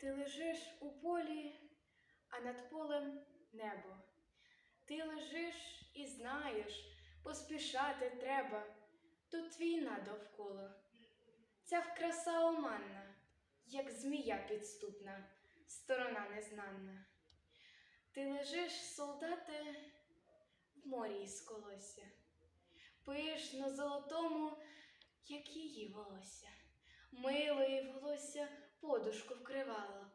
Ти лежиш у полі, а над полем небо. Ти лежиш і знаєш, поспішати треба. Тут війна довкола. Ця краса оманна, як змія підступна, сторона незнанна. Ти лежиш, солдате, в морі із колосся, пиш на золотому, як її волосся. Мило їй волосся подушку вкривало,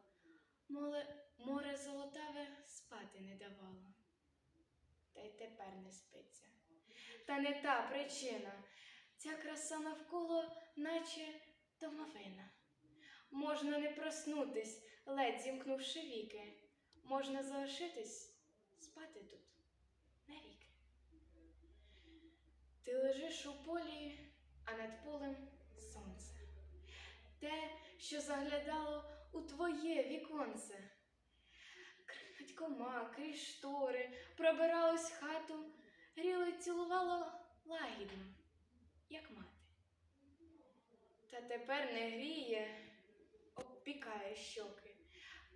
Моле, море золотаве спати не давало. Та й тепер не спиться. Та не та причина. Ця краса навколо, наче домовина. Можна не проснутись, ледь зімкнувши віки. Можна залишитись, спати тут навіки. Ти лежиш у полі, а над полем сонце. Що заглядало у твоє віконце. Крадькома, крізь штори, пробиралось хату, гріло й цілувало лагідно, як мати. Та тепер не гріє, обпікає щоки,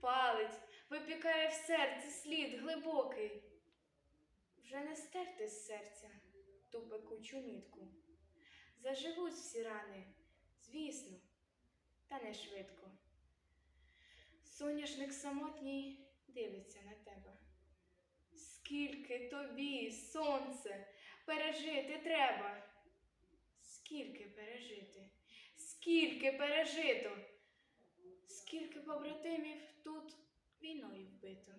палить, випікає в серці слід глибокий. Вже не стерти з серця ту пекучу мітку. Заживуть всі рани, звісно, та не швидко. Соняшник самотній дивиться на тебе. Скільки тобі, сонце, пережити треба? Скільки пережити? Скільки пережито? Скільки побратимів тут війною вбито?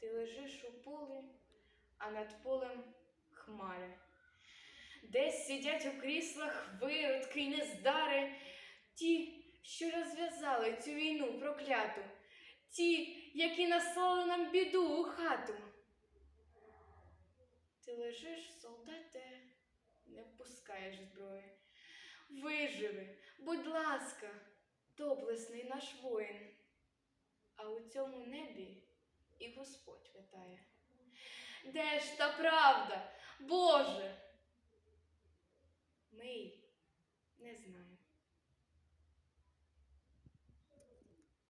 Ти лежиш у полі, а над полем хмари. Десь сидять у кріслах виродки й нездари, розв'язали цю війну прокляту, ті, які наслали нам біду у хату. Ти лежиш, солдате, не впускаєш зброї. Виживи, будь ласка, доблесний наш воїн, а у цьому небі і Господь витає. Де ж та правда, Боже? Ми